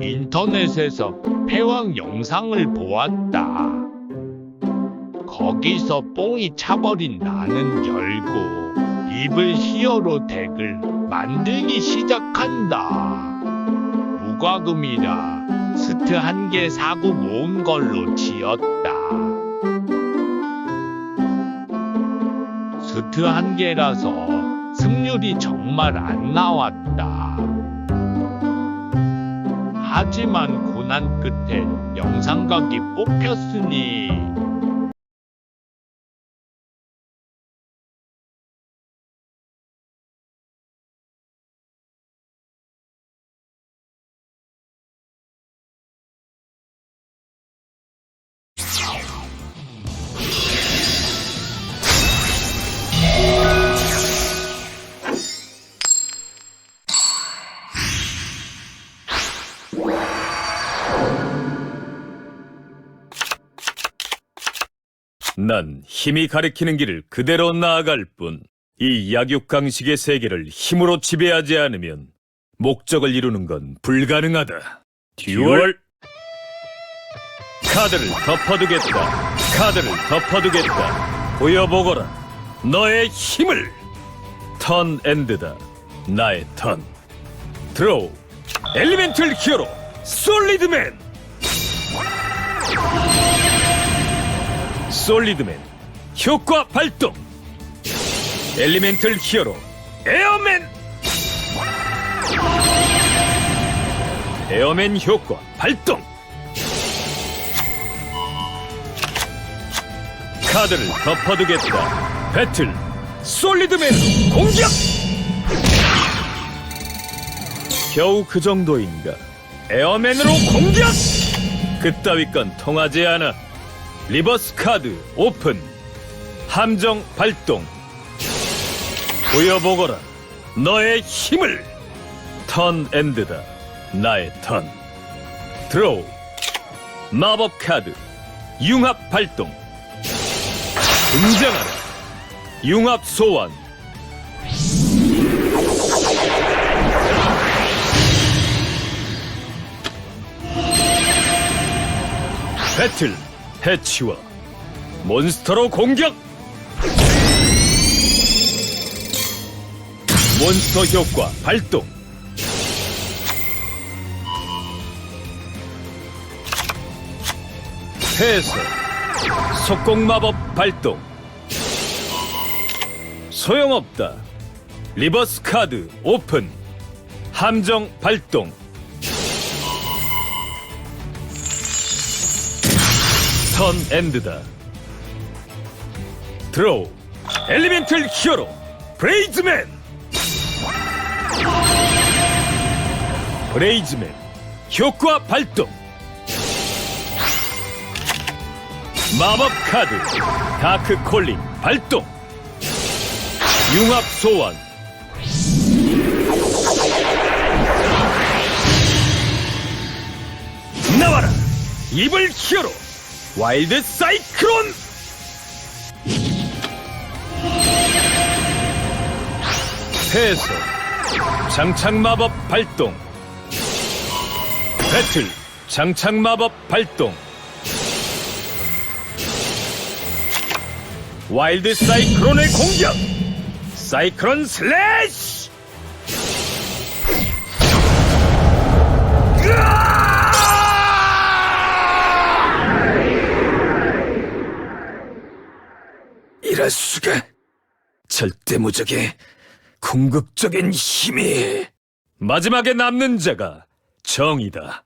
인터넷에서 패왕 영상을 보았다. 거기서 뽕이 차버린 나는 열고 입을 히어로 덱을 만들기 시작한다. 무과금이라 스트 한 개 사고 모은 걸로 지었다. 스트 한 개라서 승률이 정말 안 나왔다. 하지만 고난 끝에 영상각이 뽑혔으니 난 힘이 가리키는 길을 그대로 나아갈 뿐, 이 약육강식의 세계를 힘으로 지배하지 않으면 목적을 이루는 건 불가능하다. 듀얼! 카드를 덮어두겠다. 카드를 덮어두겠다. 보여보거라. 너의 힘을! 턴 엔드다. 나의 턴. 드로우. 엘리멘틀 히어로. 솔리드맨! 솔리드맨 효과 발동. 엘리멘틀 히어로 에어맨. 에어맨 효과 발동. 카드를 덮어두겠다. 배틀 솔리드맨 공격! 겨우 그 정도인가? 에어맨으로 공격! 그따위 건 통하지 않아 리버스 카드 오픈. 함정 발동. 보여보거라. 너의 힘을. 턴 엔드다. 나의 턴. 드로우. 마법 카드. 융합 발동. 등장하라. 융합 소환. 배틀 해치와 몬스터로 공격! 몬스터 효과 발동! 패서 속공 마법 발동! 소용없다. 리버스 카드 오픈! 함정 발동! 턴 엔드다. 드로우 엘리멘틀 히어로 브레이즈맨. 브레이즈맨 효과 발동. 마법 카드 다크 콜린 발동. 융합 소환 나와라 이블 히어로 와일드 사이클론! 패서 장착 마법 발동. 배틀 장착 마법 발동. 와일드 사이클론의 공격! 사이클론 슬래시 이럴 수가 절대 무적의 궁극적인 힘이 마지막에 남는 자가 정이다.